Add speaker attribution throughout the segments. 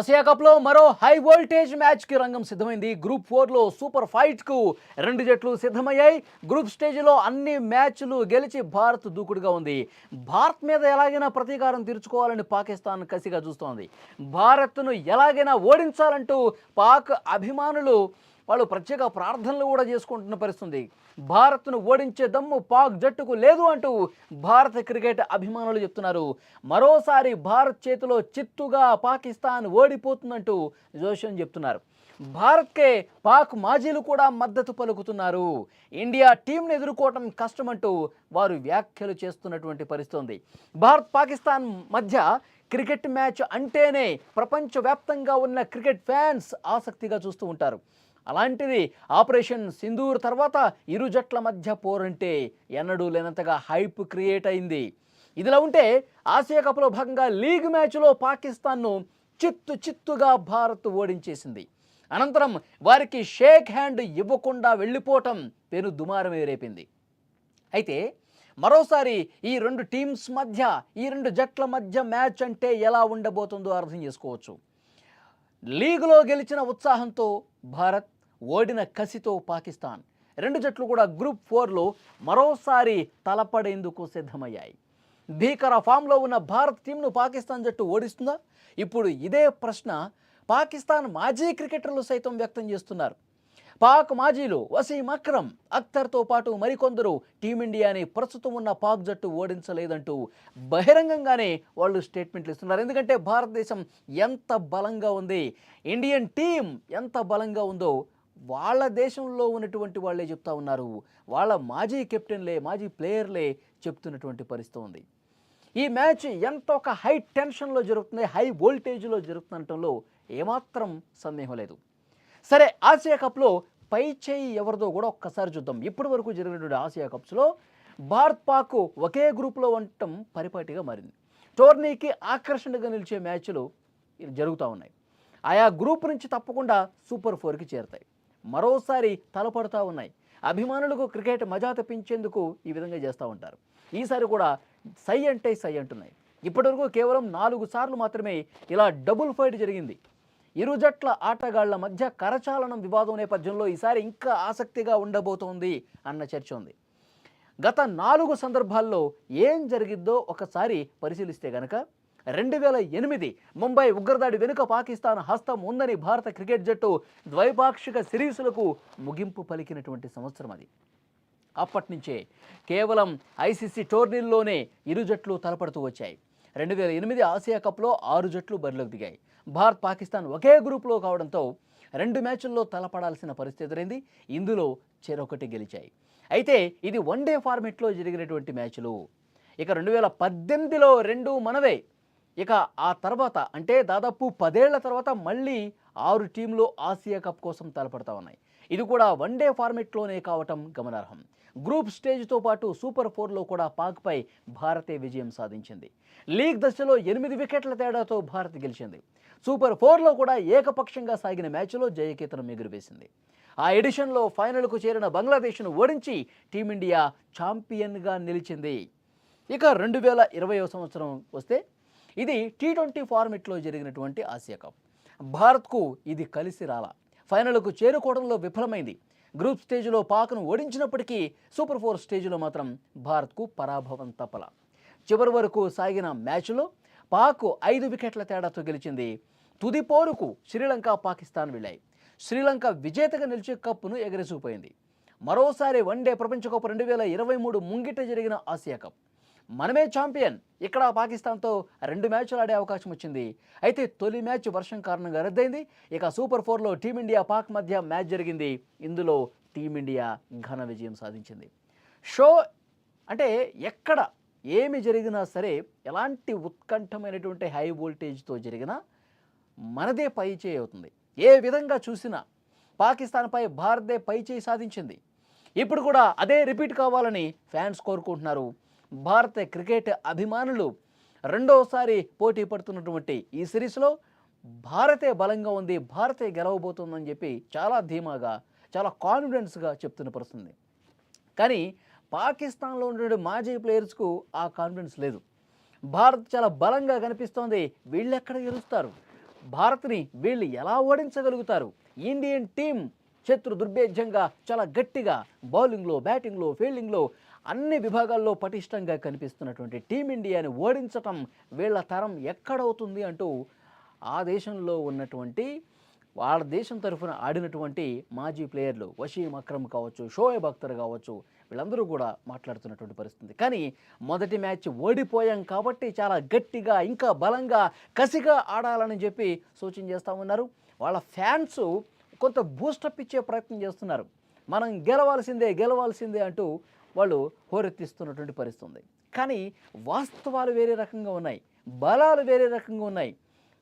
Speaker 1: Asia కప్లో మరో high voltage మ్యాచ్కి రంగం సిద్ధమైంది. గ్రూప్ ఫోర్లో సూపర్ ఫైట్కు రెండు జట్లు సిద్ధమయ్యాయి. గ్రూప్ స్టేజ్లో అన్ని మ్యాచ్లు గెలిచి భారత్ దూకుడుగా ఉంది. భారత్ మీద ఎలాగైనా ప్రతీకారం తీర్చుకోవాలని పాకిస్తాన్ కసిగా చూస్తోంది. భారత్ను ఎలాగైనా ఓడించాలంటూ పాక్ అభిమానులు వాళ్ళు ప్రత్యేక ప్రార్థనలు కూడా చేసుకుంటున్న పరిస్థితుంది. భారత్ను ఓడించే దమ్ము పాక్ జట్టుకు లేదు అంటూ భారత క్రికెట్ అభిమానులు చెప్తున్నారు. మరోసారి భారత్ చేతిలో చిత్తుగా పాకిస్తాన్ ఓడిపోతుందంటూ జోషన్ చెప్తున్నారు. భారత్కే పాక్ మాజీలు కూడా మద్దతు పలుకుతున్నారు. ఇండియా టీంను ఎదుర్కోవటం కష్టమంటూ వారు వ్యాఖ్యలు చేస్తున్నటువంటి పరిస్థితుంది. భారత్ పాకిస్తాన్ మధ్య క్రికెట్ మ్యాచ్ అంటేనే ప్రపంచవ్యాప్తంగా ఉన్న క్రికెట్ ఫ్యాన్స్ ఆసక్తిగా చూస్తూ ఉంటారు. అలాంటిది ఆపరేషన్ సింధూర్ తర్వాత ఇరు జట్ల మధ్య పోరంటే ఎన్నడూ లేనంతగా హైప్ క్రియేట్ అయింది. ఇదిలా ఉంటే ఆసియా కప్లో భాగంగా లీగ్ మ్యాచ్లో పాకిస్తాన్ను చిత్తు చిత్తుగా భారత్ ఓడించేసింది. అనంతరం వారికి షేక్ హ్యాండ్ ఇవ్వకుండా వెళ్ళిపోవటం పెను దుమారమే రేపింది. అయితే మరోసారి ఈ రెండు టీమ్స్ మధ్య ఈ రెండు జట్ల మధ్య మ్యాచ్ అంటే ఎలా ఉండబోతుందో అర్థం చేసుకోవచ్చు. లీగ్లో గెలిచిన ఉత్సాహంతో భారత్ ఓడిన కసితో పాకిస్తాన్. రెండు జట్లు కూడా గ్రూప్ ఫోర్లో మరోసారి తలపడేందుకు సిద్ధమయ్యాయి. భీకర ఫామ్లో ఉన్న భారత్ టీంను పాకిస్తాన్ జట్టు ఓడిస్తుందా? ఇప్పుడు ఇదే ప్రశ్న పాకిస్తాన్ మాజీ క్రికెటర్లు సైతం వ్యక్తం చేస్తున్నారు. పాక్ మాజీలు వసీం అక్రమ్ అఖ్తర్తో పాటు మరికొందరు టీమిండియాని ప్రస్తుతం ఉన్న పాక్ జట్టు ఓడించలేదంటూ బహిరంగంగానే వాళ్ళు స్టేట్మెంట్లు ఇస్తున్నారు. ఎందుకంటే భారతదేశం ఎంత బలంగా ఉంది ఇండియన్ టీం ఎంత బలంగా ఉందో వాళ్ళ దేశంలో ఉన్నటువంటి వాళ్ళే చెప్తా ఉన్నారు. వాళ్ళ మాజీ కెప్టెన్లే మాజీ ప్లేయర్లే చెప్తున్నటువంటి పరిస్థితి ఉంది. ఈ మ్యాచ్ ఎంత ఒక హై టెన్షన్లో జరుగుతుంది హై వోల్టేజ్లో జరుగుతుండటంలో ఏమాత్రం సందేహం లేదు. సరే ఆసియా కప్లో పై చేయి ఎవరిదో కూడా ఒక్కసారి చూద్దాం. ఇప్పటి వరకు జరిగినటువంటి ఆసియా కప్స్లో భారత్ పాక్ ఒకే గ్రూప్లో ఉండటం పరిపాటిగా మారింది. టోర్నీకి ఆకర్షణగా నిలిచే మ్యాచ్లు జరుగుతూ ఉన్నాయి. ఆయా గ్రూప్ నుంచి తప్పకుండా సూపర్ ఫోర్కి చేరుతాయి. మరోసారి తలపడుతూ ఉన్నాయి. అభిమానులకు క్రికెట్ మజా తెప్పించేందుకు ఈ విధంగా చేస్తూ ఉంటారు. ఈసారి కూడా సై అంటే సై అంటున్నాయి. ఇప్పటివరకు కేవలం నాలుగు సార్లు మాత్రమే ఇలా డబుల్ ఫైట్ జరిగింది. ఇరు జట్ల ఆటగాళ్ళ మధ్య కరచాలనం వివాదం నేపథ్యంలో ఈసారి ఇంకా ఆసక్తిగా ఉండబోతోంది అన్న చర్చ ఉంది. గత నాలుగు సందర్భాల్లో ఏం జరిగిద్దో ఒకసారి పరిశీలిస్తే గనక రెండు వేల ఎనిమిది ముంబై ఉగ్రదాడి వెనుక పాకిస్తాన్ హస్తం ఉందని భారత క్రికెట్ జట్టు ద్వైపాక్షిక సిరీసులకు ముగింపు పలికినటువంటి సంవత్సరం అది. అప్పటి నుంచే కేవలం ఐసీసీ టోర్నీల్లోనే ఇరు జట్లు తలపడుతూ వచ్చాయి. రెండు వేల ఎనిమిది ఆసియా కప్లో ఆరు జట్లు బరిలోకి దిగాయి. భారత్ పాకిస్తాన్ ఒకే గ్రూప్లో కావడంతో రెండు మ్యాచ్ల్లో తలపడాల్సిన పరిస్థితి ఎదురైంది ఇందులో చెరొకటి గెలిచాయి. అయితే ఇది వన్ డే ఫార్మెట్లో జరిగినటువంటి మ్యాచ్లు. ఇక రెండు వేల పద్దెనిమిదిలో రెండు మనవే. ఇక ఆ తర్వాత అంటే దాదాపు పదేళ్ళ తర్వాత మళ్ళీ ఆరు టీంలు ఆసియా కప్ కోసం తలపడతా ఉన్నాయి. ఇది కూడా వన్ డే ఫార్మెట్లోనే కావటం గమనార్హం. గ్రూప్ స్టేజ్తో పాటు సూపర్ ఫోర్లో కూడా పాక్పై భారతే విజయం సాధించింది. లీగ్ దశలో ఎనిమిది వికెట్ల తేడాతో భారత్ గెలిచింది. సూపర్ ఫోర్లో కూడా ఏకపక్షంగా సాగిన మ్యాచ్లో జయకేతనం ఎగురవేసింది. ఆ ఎడిషన్లో ఫైనల్కు చేరిన బంగ్లాదేశ్ను ఓడించి టీమిండియా ఛాంపియన్గా నిలిచింది. ఇక రెండు వేల ఇరవయో సంవత్సరం వస్తే ఇది టీ ట్వంటీ ఫార్మెట్లో జరిగినటువంటి ఆసియా కప్. భారత్కు ఇది కలిసి రాలా. ఫైనల్కు చేరుకోవడంలో విఫలమైంది. గ్రూప్ స్టేజ్లో పాక్ను ఓడించినప్పటికీ సూపర్ ఫోర్ స్టేజ్లో మాత్రం భారత్కు పరాభవం తప్పల. చివరి వరకు సాగిన మ్యాచ్లో పాక్ ఐదు వికెట్ల తేడాతో గెలిచింది. తుది పోరుకు శ్రీలంక పాకిస్తాన్ వెళ్ళాయి. శ్రీలంక విజేతగా నిలిచే కప్పును ఎగరేసుకుపోయింది. మరోసారి వన్డే ప్రపంచ కప్ రెండు వేల ఇరవై మూడు ముంగిట జరిగిన ఆసియా కప్. మనమే ఛాంపియన్. ఇక్కడ పాకిస్తాన్తో రెండు మ్యాచ్లు ఆడే అవకాశం వచ్చింది. అయితే తొలి మ్యాచ్ వర్షం కారణంగా రద్దయింది. ఇక సూపర్ ఫోర్లో టీమిండియా పాక్ మధ్య మ్యాచ్ జరిగింది. ఇందులో టీమిండియా ఘన విజయం సాధించింది. షో అంటే ఎక్కడ ఏమి జరిగినా సరే ఎలాంటి ఉత్కంఠమైనటువంటి హై వోల్టేజ్తో జరిగినా మనదే పై చేయి అవుతుంది. ఏ విధంగా చూసినా పాకిస్తాన్పై భారతే పై చేయి సాధించింది. ఇప్పుడు కూడా అదే రిపీట్ కావాలని ఫ్యాన్స్ కోరుకుంటున్నారు. భారత క్రికెట్ అభిమానులు రెండవసారి పోటీ పడుతున్నటువంటి ఈ సిరీస్లో భారతే బలంగా ఉంది భారతే గెలవబోతుందని చెప్పి చాలా ధీమాగా చాలా కాన్ఫిడెన్స్గా చెప్తున్న పరుస్తుంది కానీ పాకిస్తాన్లో ఉండే మాజీ ప్లేయర్స్కు ఆ కాన్ఫిడెన్స్ లేదు. భారత్ చాలా బలంగా కనిపిస్తోంది వీళ్ళెక్కడ గెలుస్తారు? భారత్ని వీళ్ళు ఎలా ఓడించగలుగుతారు? ఇండియన్ టీం శత్రు దుర్భేద్యంగా చాలా గట్టిగా బౌలింగ్లో బ్యాటింగ్లో ఫీల్డింగ్లో అన్ని విభాగాల్లో పటిష్టంగా కనిపిస్తున్నటువంటి టీమిండియాని ఓడించటం వీళ్ళ తరం ఎక్కడవుతుంది అంటూ ఆ దేశంలో ఉన్నటువంటి వాళ్ళ దేశం తరఫున ఆడినటువంటి మాజీ ప్లేయర్లు వషీం అక్రమ్ కావచ్చు షోయబ్ అఖ్తర్ కావచ్చు వీళ్ళందరూ కూడా మాట్లాడుతున్నటువంటి పరిస్థితి. కానీ మొదటి మ్యాచ్ ఓడిపోయాం కాబట్టి చాలా గట్టిగా ఇంకా బలంగా కసిగా ఆడాలని చెప్పి సూచన చేస్తూ ఉన్నారు. వాళ్ళ ఫ్యాన్స్ కొంత బూస్టప్ ఇచ్చే ప్రయత్నం చేస్తున్నారు. మనం గెలవాల్సిందే గెలవాల్సిందే అంటూ వాళ్ళు హోరెత్తిస్తున్నటువంటి పరిస్థితి ఉంది. కానీ వాస్తవాలు వేరే రకంగా ఉన్నాయి. బలాలు వేరే రకంగా ఉన్నాయి.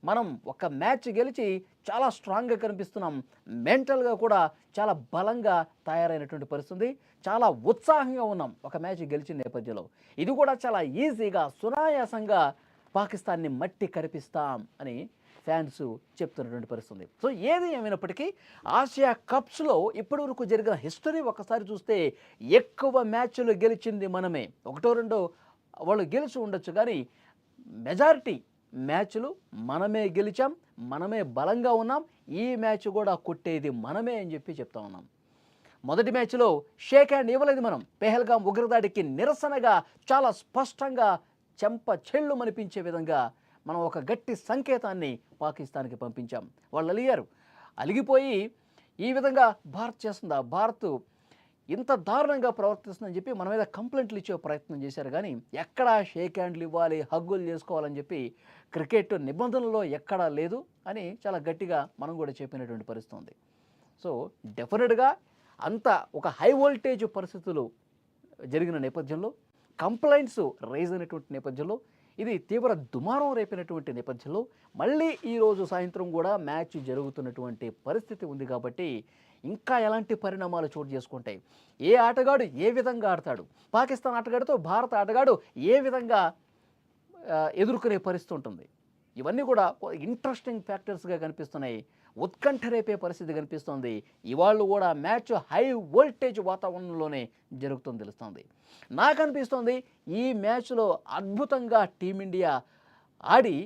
Speaker 1: మనం ఒక మ్యాచ్ గెలిచి చాలా స్ట్రాంగ్గా కనిపిస్తున్నాం. మెంటల్గా కూడా చాలా బలంగా తయారైనటువంటి పరిస్థితి చాలా ఉత్సాహంగా ఉన్నాం ఒక మ్యాచ్ గెలిచిన నేపథ్యంలో. ఇది కూడా చాలా ఈజీగా సునాయాసంగా పాకిస్తాన్ని మట్టి కరిపిస్తాం అని ఫ్యాన్స్ చెప్తున్నటువంటి పరిస్థితి సో ఏది ఏమైనప్పటికీ ఆసియా కప్స్లో ఇప్పటివరకు జరిగిన హిస్టరీ ఒకసారి చూస్తే ఎక్కువ మ్యాచ్లు గెలిచింది మనమే. ఒకటో రెండో వాళ్ళు గెలిచి ఉండొచ్చు కానీ మెజారిటీ మ్యాచ్లు మనమే గెలిచాం మనమే బలంగా ఉన్నాం ఈ మ్యాచ్ కూడా కొట్టేది మనమే అని చెప్పి చెప్తా ఉన్నాం. మొదటి మ్యాచ్లో షేక్ హ్యాండ్ ఇవ్వలేదు మనం. పెహల్గాం ఉగ్రదాడికి నిరసనగా చాలా స్పష్టంగా చెంప చెళ్ళు మనిపించే విధంగా మనం ఒక గట్టి సంకేతాన్ని పాకిస్తాన్కి పంపించాం. వాళ్ళు అలిగారు. అలిగిపోయి ఈ విధంగా భారత్ చేస్తుందా? భారత్ ఇంత దారుణంగా ప్రవర్తిస్తుందని చెప్పి మన మీద కంప్లైంట్లు ఇచ్చే ప్రయత్నం చేశారు. కానీ ఎక్కడా షేక్ హ్యాండ్లు ఇవ్వాలి హగ్గులు చేసుకోవాలని చెప్పి క్రికెట్ నిబంధనలో ఎక్కడా లేదు అని చాలా గట్టిగా మనం కూడా చెప్పినటువంటి పరిస్థితి ఉంది. సో డెఫినెట్గా అంత ఒక హై వోల్టేజ్ పరిస్థితులు జరిగిన నేపథ్యంలో కంప్లైంట్స్ రైజ్ అయినటువంటి నేపథ్యంలో ఇది తీవ్ర దుమారం రేపినటువంటి నేపథ్యంలో మళ్ళీ ఈరోజు సాయంత్రం కూడా మ్యాచ్ జరుగుతున్నటువంటి పరిస్థితి ఉంది కాబట్టి ఇంకా ఎలాంటి పరిణామాలు చోటు చేసుకుంటాయి? ఏ ఆటగాడు ఏ విధంగా ఆడతాడు? పాకిస్తాన్ ఆటగాడితో భారత ఆటగాడు ఏ విధంగా ఎదుర్కొనే పరిస్థితి ఉంటుంది? ఇవన్నీ కూడా ఇంట్రెస్టింగ్ ఫ్యాక్టర్స్గా కనిపిస్తున్నాయి. ఉత్కంఠ రేపే పరిస్థితి కనిపిస్తుంది. ఇవాళ కూడా మ్యాచ్ హై వోల్టేజ్ వాతావరణంలోనే జరుగుతుంది తెలుస్తుంది. నాకు అనిపిస్తుంది ఈ మ్యాచ్లో అద్భుతంగా టీమిండియా ఆడి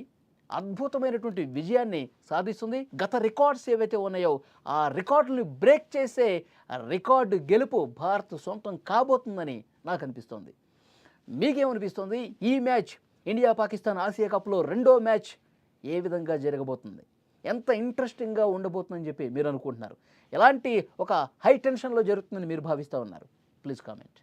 Speaker 1: అద్భుతమైనటువంటి విజయాన్ని సాధిస్తుంది. గత రికార్డ్స్ ఏవైతే ఉన్నాయో ఆ రికార్డుని బ్రేక్ చేసే రికార్డు గెలుపు భారత్ సొంతం కాబోతుందని నాకు అనిపిస్తుంది. మీకేమనిపిస్తుంది? ఈ మ్యాచ్ ఇండియా పాకిస్తాన్ ఆసియా కప్లో రెండో మ్యాచ్ ఏ విధంగా జరగబోతుంది? ఎంత ఇంట్రెస్టింగ్గా ఉండబోతుందని చెప్పి మీరు అనుకుంటున్నారు? ఎలాంటి ఒక హై టెన్షన్లో జరుగుతుందని మీరు భావిస్తూ ఉన్నారు? Please comment.